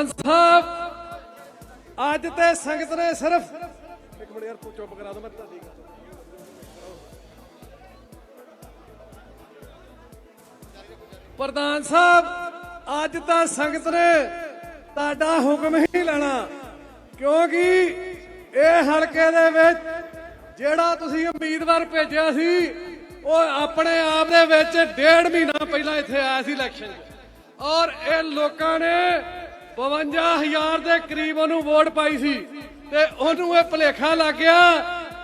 ਪ੍ਰਧਾਨ ਸਾਹਿਬ ਅੱਜ ਤੇ ਸੰਗਤ ਨੇ ਸਿਰਫ ਇੱਕ ਮਿੰਟ ਯਾਰ ਚੁੱਪ ਕਰਾ ਦੋ ਮੈਂ ਤੁਹਾਡੀ ਗੱਲ ਪ੍ਰਧਾਨ ਸਾਹਿਬ ਅੱਜ ਤਾਂ ਸੰਗਤ ਨੇ ਤੁਹਾਡਾ ਹੁਕਮ ਹੀ ਲੈਣਾ ਕਿਉਂਕਿ ਇਹ ਹਲਕੇ ਦੇ ਵਿੱਚ ਜਿਹੜਾ ਤੁਸੀਂ ਉਮੀਦਵਾਰ ਭੇਜਿਆ ਸੀ ਉਹ ਆਪਣੇ ਆਪ ਦੇ ਵਿੱਚ ਡੇਢ ਮਹੀਨਾ ਪਹਿਲਾਂ ਇੱਥੇ ਆਇਆ ਸੀ ਇਲੈਕਸ਼ਨ 'ਚ। ਔਰ ਇਹ ਲੋਕਾਂ ਨੇ 52000 ਦੇ ਕਰੀਬ ਉਹਨੂੰ ਵੋਟ ਪਾਈ ਸੀ ਤੇ ਉਹਨੂੰ ਇਹ ਭੁਲੇਖਾ ਲੱਗ ਗਿਆ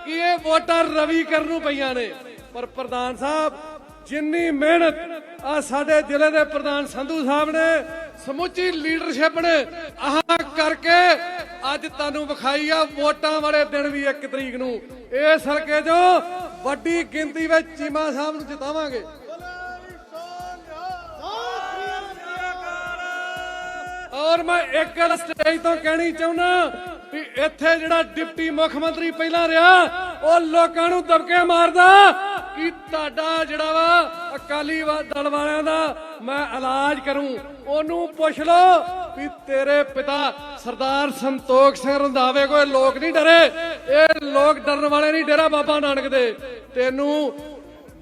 ਕਿ ਇਹ ਵੋਟਾਂ ਰਵੀ ਕਰਨ ਨੂੰ ਪਈਆਂ ਨੇ। ਪਰ ਪ੍ਰਧਾਨ ਸਾਹਿਬ, ਜਿੰਨੀ ਮਿਹਨਤ ਆ ਸਾਡੇ ਜ਼ਿਲ੍ਹੇ ਦੇ ਪ੍ਰਧਾਨ ਸੰਧੂ ਸਾਹਿਬ ਨੇ, ਸਮੁੱਚੀ ਲੀਡਰਸ਼ਿਪ ਨੇ, ਆਹ ਕਰਕੇ ਅੱਜ ਤੁਹਾਨੂੰ ਵਿਖਾਈ ਆ ਵੋਟਾਂ ਵਾਲੇ ਦਿਨ ਵੀ 1 ਤਰੀਕ ਨੂੰ। ਇਸ ਹਲਕੇ ਜੋ ਵੱਡੀ ਗਿਣਤੀ ਵਿੱਚ ਚੀਮਾ ਸਾਹਿਬ ਨੂੰ ਜਿਤਾਵਾਂਗੇ। ਔਰ ਮੈਂ ਇੱਕ ਗੱਲ ਸਟੇਜ ਤੋਂ ਕਹਿਣੀ ਚਾਹੁੰਦਾ ਵੀ ਇੱਥੇ ਜਿਹੜਾ ਡਿਪਟੀ ਮੁੱਖ ਮੰਤਰੀ ਪਹਿਲਾਂ ਰਿਹਾ, ਉਹ ਲੋਕਾਂ ਨੂੰ ਦਬਕੇ ਮਾਰਦਾ ਕਿ ਤੁਹਾਡਾ ਜਿਹੜਾ ਵਾ, ਅਕਾਲੀ ਦਲ ਵਾਲਿਆਂ ਦਾ ਮੈਂ ਇਲਾਜ ਕਰੂੰ। ਉਹਨੂੰ ਪੁੱਛ ਲਓ ਵੀ ਤੇਰੇ ਪਿਤਾ ਸਰਦਾਰ ਸੰਤੋਖ ਸਿੰਘ ਰੰਧਾਵੇ ਕੋਈ ਲੋਕ ਨਹੀਂ ਡਰੇ। ਇਹ ਲੋਕ ਡਰਨ ਵਾਲੇ ਨਹੀਂ ਡੇਰਾ ਬਾਬਾ ਨਾਨਕ ਦੇ। ਤੈਨੂੰ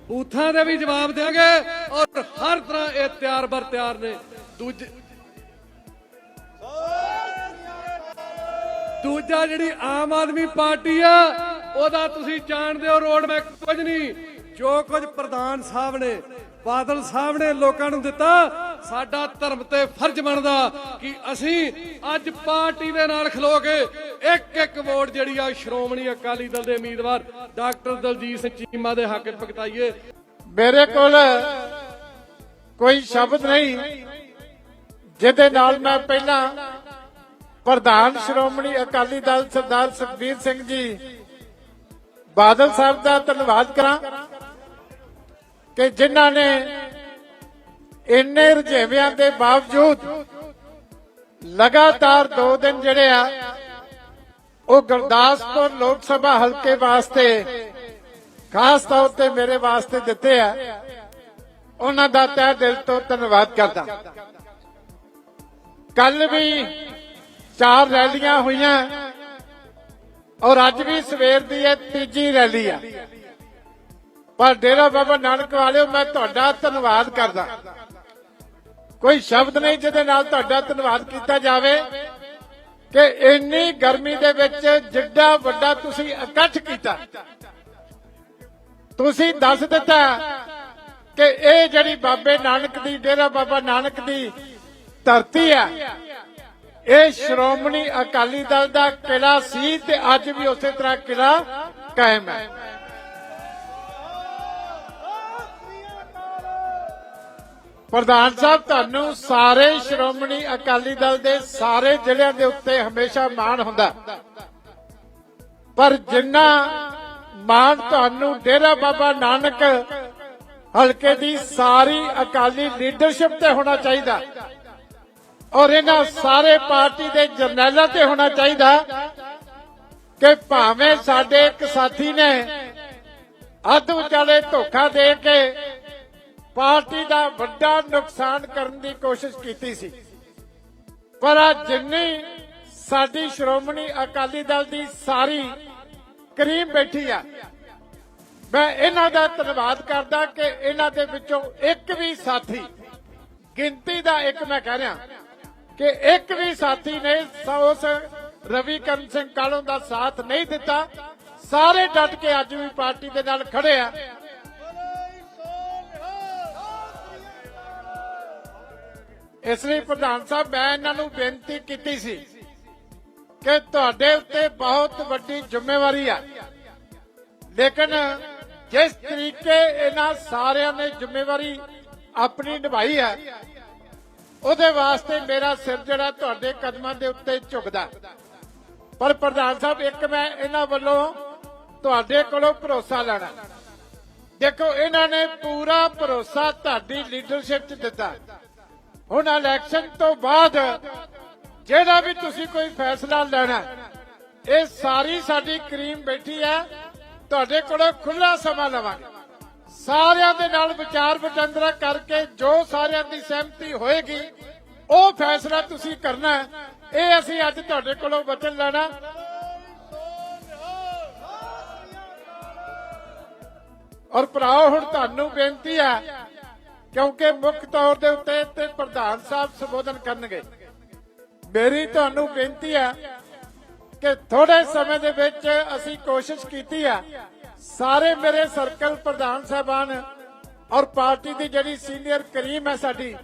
ਬੂਥਾਂ ਦੇ ਵੀ ਜਵਾਬ ਦੇਾਂਗੇ ਔਰ ਹਰ ਤਰ੍ਹਾਂ ਇਹ ਤਿਆਰ ਬਰ ਤਿਆਰ ਨੇ। ਦੂਜੇ ਦੂਜਾ ਜਿਹੜੀ ਆਮ ਆਦਮੀ ਪਾਰਟੀ ਆ, ਉਹਦਾ ਤੁਸੀਂ ਜਾਣਦੇ ਹੋ ਰੋਡ ਮੈਪ ਕੁਝ ਨਹੀਂ। ਜੋ ਕੁਝ ਪ੍ਰਧਾਨ ਸਾਹਿਬ ਨੇ, ਬਾਦਲ ਸਾਹਿਬ ਨੇ ਲੋਕਾਂ ਨੂੰ ਦਿੱਤਾ, ਸਾਡਾ ਧਰਮ ਤੇ ਫਰਜ਼ ਬਣਦਾ ਕਿ ਅਸੀਂ ਅੱਜ ਪਾਰਟੀ ਦੇ ਨਾਲ ਖਲੋ ਕੇ ਇੱਕ ਇੱਕ ਵੋਟ ਜਿਹੜੀ ਆ, ਸ਼੍ਰੋਮਣੀ ਅਕਾਲੀ ਦਲ ਦੇ ਉਮੀਦਵਾਰ ਡਾਕਟਰ ਦਲਜੀਤ ਸਿੰਘ ਚੀਮਾ ਦੇ ਹੱਕ ਵਿੱਚ ਭਗਤਾਈਏ। ਮੇਰੇ ਕੋਲ ਕੋਈ ਸ਼ਬਦ ਨਹੀਂ, ਜਿਹਦੇ ਨਾਲ ਮੈਂ ਪਹਿਲਾਂ ਪ੍ਰਧਾਨ ਸ਼੍ਰੋਮਣੀ ਅਕਾਲੀ ਦਲ ਸਰਦਾਰ ਸੁਖਬੀਰ ਸਿੰਘ ਜੀ, ਬਾਦਲ ਸਾਹਿਬ ਦਾ ਧੰਨਵਾਦ ਕਰਾਂ ਕਿ ਜਿਨ੍ਹਾਂ ਨੇ ਇੰਨੇ ਰੁਝੇਵਿਆਂ ਦੇ ਬਾਵਜੂਦ ਲਗਾਤਾਰ 2 ਦਿਨ ਜਿਹੜੇ ਆ, ਉਹ ਗੁਰਦਾਸਪੁਰ ਲੋਕ ਸਭਾ ਹਲਕੇ ਵਾਸਤੇ, ਖਾਸ ਤੌਰ ਤੇ ਮੇਰੇ ਵਾਸਤੇ ਦਿੱਤੇ ਆ, ਉਹਨਾਂ ਦਾ ਤਹਿ ਦਿਲ ਤੋਂ ਧੰਨਵਾਦ ਕਰਦਾ। ਕੱਲ ਵੀ ਚਾਰ ਰੈਲੀਆਂ ਹੋਈਆਂ। ਔਰ ਅੱਜ ਵੀ ਸਵੇਰ ਦੀ ਇਹ ਤੀਜੀ ਰੈਲੀ ਆ। ਪਰ ਡੇਰਾ ਬਾਬਾ ਨਾਨਕ ਵਾਲਿਓ, ਮੈਂ ਤੁਹਾਡਾ ਧੰਨਵਾਦ ਕਰਦਾ। ਕੋਈ ਸ਼ਬਦ ਨਹੀਂ ਜਿਹਦੇ ਨਾਲ ਤੁਹਾਡਾ ਧੰਨਵਾਦ ਕੀਤਾ ਜਾਵੇ ਕਿ ਇੰਨੀ ਗਰਮੀ ਦੇ ਵਿੱਚ ਜਿੱਡਾ ਵੱਡਾ ਤੁਸੀਂ ਇਕੱਠ ਕੀਤਾ। ਤੁਸੀਂ ਦੱਸ ਦਿੱਤਾ ਕਿ ਇਹ ਜਿਹੜੀ ਬਾਬੇ ਨਾਨਕ ਦੀ, ਡੇਰਾ ਬਾਬਾ ਨਾਨਕ ਦੀ ਧਰਤੀ ਆ ਇਹ ਸ਼੍ਰੋਮਣੀ ਅਕਾਲੀ ਦਲ ਦਾ ਕਿਲਾ ਸੀ ਤੇ ਅੱਜ ਵੀ ਉਸੇ ਤਰ੍ਹਾਂ ਕਿਲਾ ਕਾਇਮ ਹੈ। ਪ੍ਰਧਾਨ ਸਾਹਿਬ, ਤੁਹਾਨੂੰ ਸਾਰੇ ਸ਼੍ਰੋਮਣੀ ਅਕਾਲੀ ਦਲ ਦੇ ਸਾਰੇ ਜ਼ਿਲ੍ਹਿਆਂ ਦੇ ਉੱਤੇ ਹਮੇਸ਼ਾ ਮਾਣ ਹੁੰਦਾ। ਪਰ ਜਿੰਨਾ ਮਾਣ ਤੁਹਾਨੂੰ, ਡੇਰਾ ਬਾਬਾ ਨਾਨਕ ਹਲਕੇ ਦੀ ਸਾਰੀ ਅਕਾਲੀ ਲੀਡਰਸ਼ਿਪ ਤੇ ਹੋਣਾ ਚਾਹੀਦਾ। ਔਰ ਇਹਨਾਂ ਸਾਰੇ ਪਾਰਟੀ ਦੇ ਜਰਨੈਲਾਂ ਤੇ ਹੋਣਾ ਚਾਹੀਦਾ ਕਿ ਭਾਵੇਂ ਸਾਡੇ ਇੱਕ ਸਾਥੀ ਨੇ ਅੱਧ ਵਿਚਾਲੇ ਧੋਖਾ ਦੇ ਕੇ ਪਾਰਟੀ ਦਾ ਵੱਡਾ ਨੁਕਸਾਨ ਕਰਨ ਦੀ ਕੋਸ਼ਿਸ਼ ਕੀਤੀ ਸੀ। ਪਰ ਅੱਜ ਜਿੰਨੀ ਸਾਡੀ ਸ਼੍ਰੋਮਣੀ ਅਕਾਲੀ ਦਲ ਦੀ ਸਾਰੀ ਕਰੀਮ ਬੈਠੀ ਆ, ਮੈਂ ਇਹਨਾਂ ਦਾ ਧੰਨਵਾਦ ਕਰਦਾ ਕਿ ਇਹਨਾਂ ਦੇ ਵਿੱਚੋਂ ਇੱਕ ਵੀ ਸਾਥੀ ਗਿਣਤੀ ਦਾ ਇੱਕ ਮੈਂ ਕਹਿ ਰਿਹਾ ਕਿ ਇੱਕ ਵੀ ਸਾਥੀ ਨੇ ਉਸ ਰਵੀ ਕਰਨ ਸਿੰਘ ਕਾਲੋਂ ਦਾ ਸਾਥ ਨਹੀਂ ਦਿੱਤਾ। ਸਾਰੇ ਡਟ ਕੇ ਅੱਜ ਵੀ ਪਾਰਟੀ ਦੇ ਨਾਲ ਖੜੇ ਆ। ਇਸ ਲਈ ਪ੍ਰਧਾਨ ਸਾਹਿਬ, ਮੈਂ ਇਹਨਾਂ ਨੂੰ ਬੇਨਤੀ ਕੀਤੀ ਸੀ ਕਿ ਤੁਹਾਡੇ ਉੱਤੇ ਬਹੁਤ ਵੱਡੀ ਜ਼ਿੰਮੇਵਾਰੀ ਆ। ਲੇਕਿਨ ਜਿਸ ਤਰੀਕੇ ਇਹਨਾਂ ਸਾਰਿਆਂ ਨੇ ਜ਼ਿੰਮੇਵਾਰੀ ਆਪਣੀ ਨਿਭਾਈ ਹੈ ਉਹਦੇ ਵਾਸਤੇ ਮੇਰਾ ਸਿਰ ਜਿਹੜਾ ਤੁਹਾਡੇ ਕਦਮਾਂ ਦੇ ਉੱਤੇ ਝੁਕਦਾ। ਪਰ ਪ੍ਰਧਾਨ ਸਾਹਿਬ, ਇੱਕ ਮੈਂ ਇਹਨਾਂ ਵੱਲੋਂ ਤੁਹਾਡੇ ਕੋਲੋਂ ਭਰੋਸਾ ਲੈਣਾ। ਦੇਖੋ, ਇਹਨਾਂ ਨੇ ਪੂਰਾ ਭਰੋਸਾ ਤੁਹਾਡੀ ਲੀਡਰਸ਼ਿਪ 'ਚ ਦਿੱਤਾ। ਹੁਣ ਇਲੈਕਸ਼ਨ ਤੋਂ ਬਾਅਦ ਜਿਹੜਾ ਵੀ ਤੁਸੀਂ ਕੋਈ ਫੈਸਲਾ ਲੈਣਾ, ਇਹ ਸਾਰੀ ਸਾਡੀ ਕਰੀਮ ਬੈਠੀ ਹੈ ਤੁਹਾਡੇ ਕੋਲੋਂ ਖੁੱਲਾ ਸਮਾਂ ਲਵਾਂਗੇ। ਸਾਰਿਆਂ ਦੇ ਨਾਲ ਵਿਚਾਰ ਵਟਾਂਦਰਾ ਕਰਕੇ ਜੋ ਸਾਰਿਆਂ ਦੀ ਸਹਿਮਤੀ ਹੋਏਗੀ, ਉਹ ਫੈਸਲਾ ਤੁਸੀਂ ਕਰਨਾ ਇਹ ਅਸੀਂ ਅੱਜ ਤੁਹਾਡੇ ਕੋਲੋਂ ਵਚਨ ਲੈਣਾ। ਔਰ ਭਰਾਓ, ਹੁਣ ਤੁਹਾਨੂੰ ਬੇਨਤੀ ਹੈ, ਕਿਉਂਕਿ ਮੁੱਖ ਤੌਰ ਦੇ ਉੱਤੇ ਤੇ ਪ੍ਰਧਾਨ ਸਾਹਿਬ ਸੰਬੋਧਨ ਕਰਨਗੇ। ਮੇਰੀ ਤੁਹਾਨੂੰ ਬੇਨਤੀ ਹੈ ਕਿ ਥੋੜੇ ਸਮੇਂ ਦੇ ਵਿੱਚ ਅਸੀਂ ਕੋਸ਼ਿਸ਼ ਕੀਤੀ ਹੈ ਸਾਰੇ ਮੇਰੇ ਸਰਕਲ ਪ੍ਰਧਾਨ ਸਾਹਿਬਾਨ ਔਰ ਪਾਰਟੀ ਦੀ ਜਿਹੜੀ ਸੀਨੀਅਰ ਕਰੀਮ ਹੈ ਸਾਡੀ,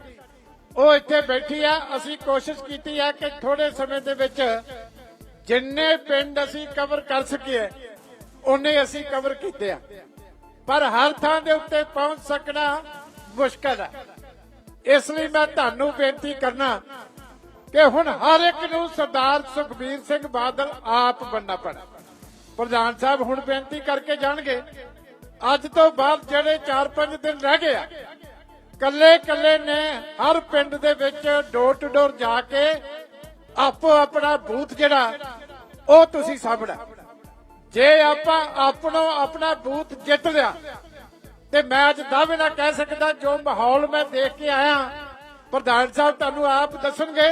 ਉਹ ਇੱਥੇ ਬੈਠੀ ਆ। ਅਸੀਂ ਕੋਸ਼ਿਸ਼ ਕੀਤੀ ਆ ਕਿ ਥੋੜੇ ਸਮੇਂ ਦੇ ਵਿੱਚ ਜਿੰਨੇ ਪਿੰਡ ਅਸੀਂ ਕਵਰ ਕਰ ਸਕੀਏ, ਉਹਨੇ ਅਸੀਂ ਕਵਰ ਕੀਤੇ ਆ। ਪਰ ਹਰ ਥਾਂ ਦੇ ਉੱਤੇ ਪਹੁੰਚ ਸਕਣਾ ਮੁਸ਼ਕਲ ਹੈ ਇਸ ਲਈ ਮੈਂ ਤੁਹਾਨੂੰ ਬੇਨਤੀ ਕਰਨਾ ਕਿ ਹੁਣ ਹਰ ਇੱਕ ਨੂੰ ਸਰਦਾਰ ਸੁਖਬੀਰ ਸਿੰਘ ਬਾਦਲ ਆਪ ਬਣਨਾ ਪੈਣਾ ਪ੍ਰਧਾਨ ਸਾਹਿਬ ਹੁਣ ਬੇਨਤੀ ਕਰਕੇ ਜਾਣਗੇ। ਅੱਜ ਤੋਂ ਬਾਅਦ ਜਿਹੜੇ 4-5 ਦਿਨ ਰਹਿ ਗਏ ਆ, ਕੱਲੇ ਕੱਲੇ ਨੇ ਹਰ ਪਿੰਡ ਦੇ ਵਿੱਚ ਡੋਰ ਟੂ ਡੋਰ ਜਾ ਕੇ ਆਪੋ ਆਪਣਾ ਬੂਥ ਜਿਹੜਾ, ਉਹ ਤੁਸੀਂ ਸਾਂਭਣਾ। ਜੇ ਆਪਾਂ ਆਪਣੋ ਆਪਣਾ ਬੂਥ ਜਿੱਤ ਲਿਆ, ਤੇ ਮੈਂ ਅੱਜ ਦਾਅਵੇ ਨਾਲ ਕਹਿ ਸਕਦਾ, ਜੋ ਮਾਹੌਲ ਮੈਂ ਦੇਖ ਕੇ ਆਇਆ, ਪ੍ਰਧਾਨ ਸਾਹਿਬ ਤੁਹਾਨੂੰ ਆਪ ਦੱਸਣਗੇ,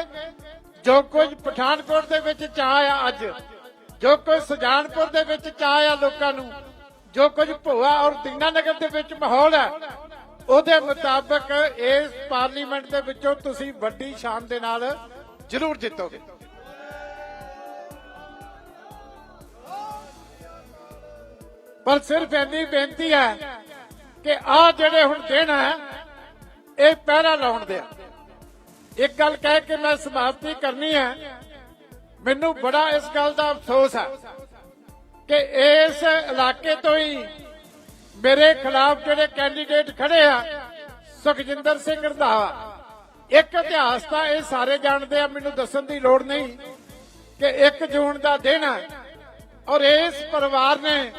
ਜੋ ਕੁਝ ਪਠਾਨਕੋਟ ਦੇ ਵਿੱਚ ਚਾਹ ਆ ਅੱਜ ਜੋ ਕੁਝ ਸੁਜਾਨਪੁਰ ਦੇ ਵਿੱਚ ਚਾਹ ਆ ਲੋਕਾਂ ਨੂੰ, ਜੋ ਕੁਝ ਭੋਆ ਔਰ ਦੀਨਾਨਗਰ ਦੇ ਵਿੱਚ ਮਾਹੌਲ ਹੈ ਉਹਦੇ ਮੁਤਾਬਕ ਇਸ ਪਾਰਲੀਮੈਂਟ ਦੇ ਵਿੱਚੋਂ ਤੁਸੀਂ ਵੱਡੀ ਸ਼ਾਨ ਦੇ ਨਾਲ ਜ਼ਰੂਰ ਜਿੱਤੋਗੇ। ਪਰ ਸਿਰਫ ਇੰਨੀ ਬੇਨਤੀ ਹੈ ਕਿ ਆ ਜਿਹੜੇ ਹੁਣ ਦਿਨ ਹੈ, ਇਹ ਪਹਿਰਾ ਲਾਉਣ ਦੇ ਇੱਕ ਗੱਲ ਕਹਿ ਕੇ ਮੈਂ ਸਮਾਪਤੀ ਕਰਨੀ ਹੈ ਮੈਨੂੰ ਬੜਾ ਇਸ ਗੱਲ ਦਾ ਅਫਸੋਸ ਹੈ ਕਿ ਇਸ ਇਲਾਕੇ ਤੋਂ ਹੀ ਮੇਰੇ ਖਿਲਾਫ ਜਿਹੜੇ ਕੈਂਡੀਡੇਟ ਖੜੇ ਆ, ਸੁਖਜਿੰਦਰ ਸਿੰਘ ਰੰਧਾਵਾ, ਇੱਕ ਇਤਿਹਾਸ ਤਾਂ ਇਹ ਸਾਰੇ ਜਾਣਦੇ ਆ, ਮੈਨੂੰ ਦੱਸਣ ਦੀ ਲੋੜ ਨਹੀਂ ਕਿ 1 ਜੂਨ ਦਾ ਦਿਨ ਹੈ ਔਰ ਇਸ ਪਰਿਵਾਰ ਨੇ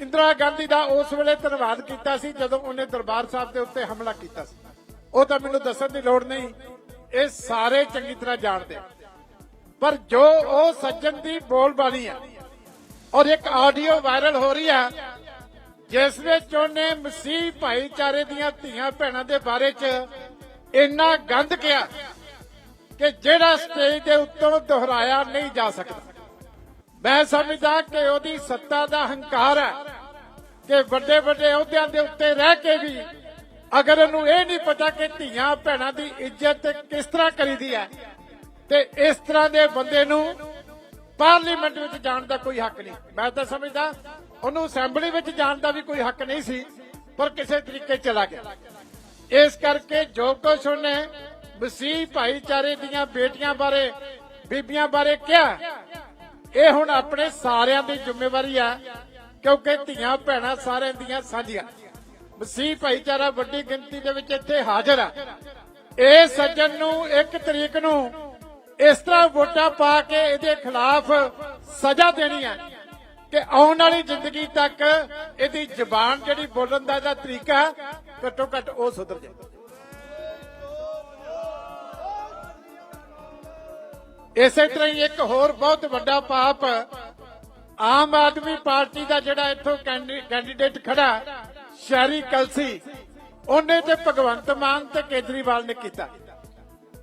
ਇੰਦਰਾ ਗਾਂਧੀ ਦਾ ਉਸ ਵੇਲੇ ਧੰਨਵਾਦ ਕੀਤਾ ਸੀ ਜਦੋਂ ਉਹਨੇ ਦਰਬਾਰ ਸਾਹਿਬ ਦੇ ਉੱਤੇ ਹਮਲਾ ਕੀਤਾ ਸੀ ਉਹ ਤਾਂ ਮੈਨੂੰ ਦੱਸਣ ਦੀ ਲੋੜ ਨਹੀਂ, ਇਹ ਸਾਰੇ ਚੰਗੀ ਤਰ੍ਹਾਂ ਜਾਣਦੇ ਆ। ਪਰ ਜੋ ਉਹ ਸੱਜਣ ਦੀ ਬੋਲਬਾਣੀ ਹੈ ਔਰ ਇੱਕ ਆਡੀਓ ਵਾਇਰਲ ਹੋ ਰਹੀ ਹੈ, ਜਿਸ ਵਿੱਚ ਉਹਨੇ ਮਸੀਹ ਭਾਈਚਾਰੇ ਦੀਆਂ ਧੀਆਂ ਭੈਣਾਂ ਦੇ ਬਾਰੇ 'ਚ ਇੰਨਾ ਗੰਦ ਕਿਹਾ ਕਿ ਜਿਹੜਾ ਸਟੇਜ ਦੇ ਉੱਤੋਂ ਦੁਹਰਾਇਆ ਨਹੀਂ ਜਾ ਸਕਦਾ। ਮੈਂ ਸਮਝਦਾ ਕਿ ਉਹਦੀ ਸੱਤਾ ਦਾ ਹੰਕਾਰ ਹੈ ਕਿ ਵੱਡੇ ਵੱਡੇ ਅਹੁਦਿਆਂ ਦੇ ਉੱਤੇ ਰਹਿ ਕੇ ਵੀ ਅਗਰ ਉਹਨੂੰ ਇਹ ਨਹੀਂ ਪਤਾ ਕਿ ਧੀਆਂ ਭੈਣਾਂ ਦੀ ਇੱਜ਼ਤ ਕਿਸ ਤਰ੍ਹਾਂ ਕਰੀਦੀ ਹੈ ਤੇ ਇਸ ਤਰ੍ਹਾਂ ਦੇ ਬੰਦੇ ਨੂੰ ਪਾਰਲੀਮੈਂਟ ਵਿੱਚ ਜਾਣ ਦਾ ਕੋਈ ਹੱਕ ਨਹੀਂ। ਮੈਂ ਤਾਂ ਸਮਝਦਾ, ਉਹਨੂੰ ਅਸੈਂਬਲੀ ਵਿੱਚ ਜਾਣ ਦਾ ਵੀ ਕੋਈ ਹੱਕ ਨਹੀਂ ਸੀ, ਪਰ ਕਿਸੇ ਤਰੀਕੇ ਚਲਾ ਗਿਆ। ਇਸ ਕਰਕੇ ਜੋ ਕੁਛ ਉਹਨੇ ਮਸੀਹ ਭਾਈਚਾਰੇ ਦੀਆਂ ਬੇਟੀਆਂ ਬਾਰੇ, ਬੀਬੀਆਂ ਬਾਰੇ ਕਿਹਾ, ਇਹ ਹੁਣ ਆਪਣੇ ਸਾਰਿਆਂ ਦੀ ਜ਼ਿੰਮੇਵਾਰੀ ਆ, ਕਿਉਂਕਿ ਧੀਆਂ ਭੈਣਾਂ ਸਾਰਿਆਂ ਦੀਆਂ ਸਾਂਝੀਆਂ। ਮਸੀਹ ਭਾਈਚਾਰਾ ਵੱਡੀ ਗਿਣਤੀ ਦੇ ਵਿੱਚ ਇੱਥੇ ਹਾਜ਼ਰ ਆ। ਇਹ ਸੱਜਣ ਨੂੰ, ਇੱਕ ਤਰੀਕ ਨੂੰ ਇਸ ਤਰ੍ਹਾਂ ਵੋਟਾਂ ਪਾ ਕੇ ਇਹਦੇ ਖਿਲਾਫ ਸਜ਼ਾ ਦੇਣੀ ਹੈ ਕਿ ਆਉਣ ਵਾਲੀ ਜ਼ਿੰਦਗੀ ਤੱਕ ਇਹਦੀ ਜਬਾਨ ਜਿਹੜੀ ਬੋਲਣ ਦਾ ਇਹਦਾ ਤਰੀਕਾ ਘੱਟੋ ਘੱਟ ਉਹ ਸੁਧਰ ਜਾਏ ਇਸੇ ਤਰ੍ਹਾਂ ਹੀ ਇੱਕ ਹੋਰ ਬਹੁਤ ਵੱਡਾ ਪਾਪ ਆਮ ਆਦਮੀ ਪਾਰਟੀ ਦਾ ਜਿਹੜਾ ਇੱਥੋਂ ਕੈਂਡੀਡੇਟ ਖੜਾ, ਸ਼ਹਿਰੀ ਕਲਸੀ, ਉਹਨੇ ਤੇ ਭਗਵੰਤ ਮਾਨ ਤੇ ਕੇਜਰੀਵਾਲ ਨੇ ਕੀਤਾ।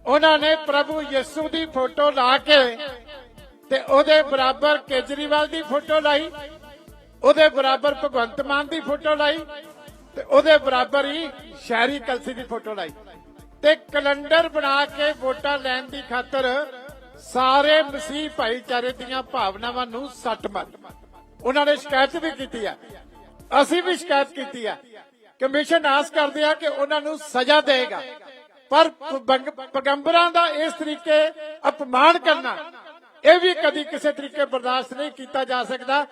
ਉਹਨਾਂ ਨੇ ਪ੍ਰਭੂ ਯਿਸੂ ਦੀ ਫੋਟੋ ਲਾ ਕੇ ਤੇ ਉਹਦੇ ਬਰਾਬਰ ਕੇਜਰੀਵਾਲ ਦੀ ਫੋਟੋ ਲਾਈ, ਉਹਦੇ ਬਰਾਬਰ ਭਗਵੰਤ ਮਾਨ ਦੀ ਫੋਟੋ ਲਾਈ ਤੇ ਉਹਦੇ ਬਰਾਬਰ ਹੀ ਸ਼ਹਿਰੀ ਕਲਸੀ ਦੀ ਫੋਟੋ ਲਾਈ। ਤੇ ਕੈਲੰਡਰ ਬਣਾ ਕੇ ਵੋਟਾਂ ਲੈਣ ਦੀ ਖਾਤਰ ਸਾਰੇ ਮਸੀਹ ਭਾਈਚਾਰੇ ਦੀਆਂ ਭਾਵਨਾਵਾਂ ਨੂੰ ਸੱਟ ਮਾਰੀ ਉਹਨਾਂ ਨੇ ਸ਼ਿਕਾਇਤ ਵੀ ਕੀਤੀ ਆ। ਅਸੀਂ ਵੀ ਸ਼ਿਕਾਇਤ ਕੀਤੀ ਆ। ਕਮਿਸ਼ਨ ਆਸ ਕਰਦੇ ਆ ਕਿ ਉਹਨਾਂ ਨੂੰ ਸਜ਼ਾ ਦੇਗਾ। ਪਰ ਪੈਗੰਬਰਾਂ ਦਾ ਇਸ ਤਰੀਕੇ ਅਪਮਾਨ ਕਰਨਾ, ਇਹ ਵੀ ਕਦੀ ਕਿਸੇ ਤਰੀਕੇ ਬਰਦਾਸ਼ਤ ਨਹੀਂ ਕੀਤਾ ਜਾ ਸਕਦਾ।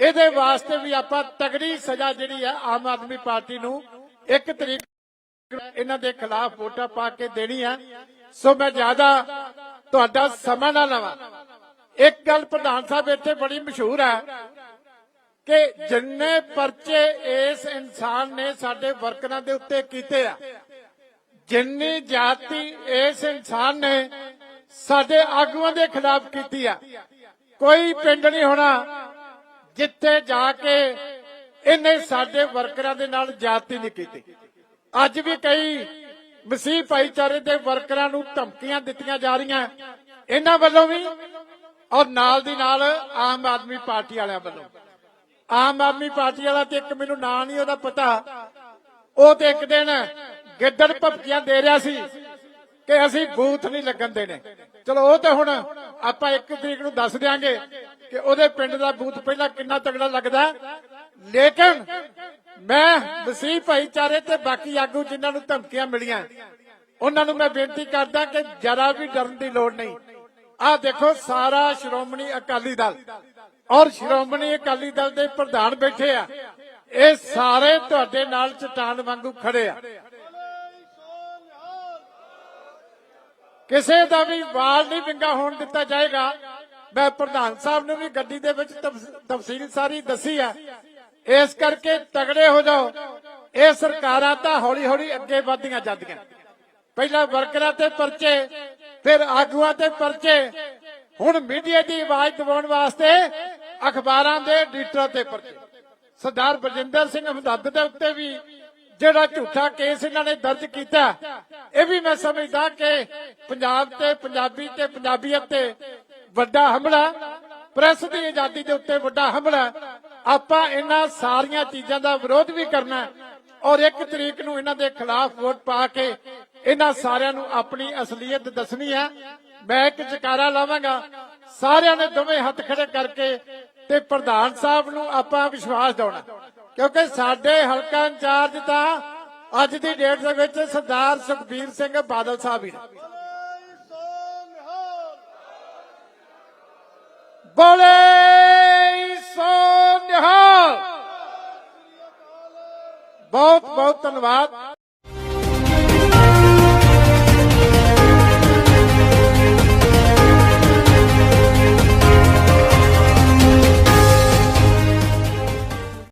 ਇਹਦੇ ਵਾਸਤੇ ਵੀ ਆਪਾਂ ਤਗੜੀ ਸਜ਼ਾ ਜਿਹੜੀ ਆ, ਆਮ ਆਦਮੀ ਪਾਰਟੀ ਨੂੰ ਇੱਕ ਤਰੀਕ ਇਹਨਾਂ ਦੇ ਖਿਲਾਫ ਵੋਟਾਂ ਪਾ ਕੇ ਦੇਣੀ ਆ। ਸੋ ਮੈਂ ਜ਼ਿਆਦਾ ਤੁਹਾਡਾ ਸਮਾਂ ਨਾ ਲਵਾਂ। ਇੱਕ ਗੱਲ ਪ੍ਰਧਾਨ ਸਾਹਿਬ ਇੱਥੇ ਬੜੀ ਮਸ਼ਹੂਰ ਹੈ ਕਿ ਜਿੰਨੇ ਪਰਚੇ ਇਸ ਇਨਸਾਨ ਨੇ ਸਾਡੇ ਵਰਕਰਾਂ ਦੇ ਉੱਤੇ ਕੀਤੇ ਆ ਜਿੰਨੀ ਜਾਤੀ ਇਸ ਇਨਸਾਨ ਨੇ ਸਾਡੇ ਆਗੂਆਂ ਦੇ ਖਿਲਾਫ ਕੀਤੀ ਆ, ਕੋਈ ਪਿੰਡ ਨਹੀਂ ਹੋਣਾ ਜਿੱਥੇ ਜਾ ਕੇ ਇਹਨੇ ਸਾਡੇ ਵਰਕਰਾਂ ਦੇ ਨਾਲ ਜਾਤੀ ਨਹੀਂ ਕੀਤੀ। ਅੱਜ ਵੀ ਕਈ ਮਸੀਹ ਭਾਈਚਾਰੇ ਦੇ ਵਰਕਰਾਂ ਨੂੰ ਧਮਕੀਆਂ ਦਿੱਤੀਆਂ ਜਾ ਰਹੀਆਂ। ਇਹਨਾਂ ਵੱਲੋਂ ਵੀ ਔਰ ਨਾਲ ਦੀ ਨਾਲ ਆਮ ਆਦਮੀ ਪਾਰਟੀ ਵਾਲਿਆਂ ਵੱਲੋਂ। ਆਮ ਆਦਮੀ ਪਾਰਟੀ ਵਾਲਾ ਤੇ ਇੱਕ ਮੈਨੂੰ ਨਾਂ ਨਹੀਂ ਉਹਦਾ ਪਤਾ। ਉਹ ਤੇ ਇੱਕ ਦਿਨ ਗਿੱਦੜ ਭਪਕੀਆਂ ਦੇ ਰਿਹਾ ਸੀ ਕਿ ਅਸੀਂ ਬੂਥ ਨਹੀਂ ਲੱਗਣ ਦੇਣੇ। ਚਲੋ, ਉਹ ਤੇ ਹੁਣ ਆਪਾਂ ਇੱਕ ਤਰੀਕ ਨੂੰ ਦੱਸ ਦਿਆਂਗੇ ਕਿ ਉਹਦੇ ਪਿੰਡ ਦਾ ਬੂਥ ਪਹਿਲਾਂ ਕਿੰਨਾ ਤਗੜਾ ਲੱਗਦਾ ਲੇਕਿਨ ਮੈਂ ਵਸੀਹ ਭਾਈਚਾਰੇ ਤੇ ਬਾਕੀ ਆਗੂ ਜਿਨ੍ਹਾਂ ਨੂੰ ਧਮਕੀਆਂ ਮਿਲੀਆਂ, ਉਹਨਾਂ ਨੂੰ ਮੈਂ ਬੇਨਤੀ ਕਰਦਾ ਕਿ ਜਰਾ ਵੀ ਡਰਨ ਦੀ ਲੋੜ ਨਹੀਂ। ਆਹ ਦੇਖੋ, ਸਾਰਾ ਸ਼੍ਰੋਮਣੀ ਅਕਾਲੀ ਦਲ ਔਰ ਸ਼੍ਰੋਮਣੀ ਅਕਾਲੀ ਦਲ ਦੇ ਪ੍ਰਧਾਨ ਬੈਠੇ ਆ। ਇਹ ਸਾਰੇ ਤੁਹਾਡੇ ਨਾਲ ਚਟਾਨ ਵਾਂਗੂ ਖੜੇ ਆ। ਕਿਸੇ ਦਾ ਵੀ ਵਾਲ ਨਹੀਂ ਵਿੰਗਾ ਹੋਣ ਦਿੱਤਾ ਜਾਏਗਾ। ਮੈਂ ਪ੍ਰਧਾਨ ਸਾਹਿਬ ਨੂੰ ਵੀ ਗੱਡੀ ਦੇ ਵਿੱਚ ਤਫ- ਤਫਸੀਲ ਸਾਰੀ ਦੱਸੀ ਆ। ਇਸ ਕਰਕੇ ਤਗੜੇ ਹੋ ਜਾਓ। ਇਹ ਸਰਕਾਰਾਂ ਤਾਂ ਹੌਲੀ ਹੌਲੀ ਅੱਗੇ ਵਧਦੀਆਂ ਜਾਂਦੀਆਂ। ਪਹਿਲਾਂ ਵਰਕਰਾਂ ਤੇ ਪਰਚੇ, ਫਿਰ ਆਗੂਆਂ ਤੇ ਪਰਚੇ। ਹੁਣ ਮੀਡੀਆ ਦੀ ਆਵਾਜ਼ ਦਿਵਾਉਣ ਵਾਸਤੇ ਅਖਬਾਰਾਂ ਦੇ ਐਡੀਟਰਾਂ ਤੇ ਪਰਚੇ। ਸਰਦਾਰ ਬਲਜਿੰਦਰ ਸਿੰਘ ਹਮਦਰਦ ਦੇ ਉੱਤੇ ਵੀ ਜਿਹੜਾ ਝੂਠਾ ਕੇਸ ਇਹਨਾਂ ਨੇ ਦਰਜ ਕੀਤਾ, ਇਹ ਵੀ ਮੈਂ ਸਮਝਦਾ ਕਿ ਪੰਜਾਬ ਤੇ ਪੰਜਾਬੀ ਤੇ ਪੰਜਾਬੀਅਤ ਤੇ ਵੱਡਾ ਹਮਲਾ, ਪ੍ਰੈਸ ਦੀ ਆਜ਼ਾਦੀ ਦੇ ਉੱਤੇ ਵੱਡਾ ਹਮਲਾ, ਆਪਾਂ ਇਹਨਾਂ ਸਾਰੀਆਂ ਚੀਜ਼ਾਂ ਦਾ ਵਿਰੋਧ ਵੀ ਕਰਨਾ ਔਰ ਇੱਕ ਤਰੀਕ ਨੂੰ ਇਹਨਾਂ ਦੇ ਖਿਲਾਫ ਵੋਟ ਪਾ ਕੇ ਇਹਨਾਂ ਸਾਰਿਆਂ ਨੂੰ ਆਪਣੀ ਅਸਲੀਅਤ ਦੱਸਣੀ ਹੈ। ਮੈਂ ਇੱਕ ਜਕਾਰਾ ਲਾਵਾਂਗਾ। ਸਾਰਿਆਂ ਨੇ ਦੋਵੇਂ ਹੱਥ ਖੜੇ ਕਰਕੇ ਤੇ ਪ੍ਰਧਾਨ ਸਾਹਿਬ ਨੂੰ ਆਪਾਂ ਵਿਸ਼ਵਾਸ ਦਿਵਾਉਣਾ। ਕਿਉਂਕਿ ਸਾਡੇ ਹਲਕਾ ਇੰਚਾਰਜ ਤਾਂ ਅੱਜ ਦੀ ਡੇਟ ਦੇ ਵਿੱਚ ਸਰਦਾਰ ਸੁਖਬੀਰ ਸਿੰਘ ਬਾਦਲ ਸਾਹਿਬ ਹੀ ਨੇ। ਬੋਲੇ ਸੋ ਨਿਹਾਲ ਬਹੁਤ ਬਹੁਤ ਧੰਨਵਾਦ।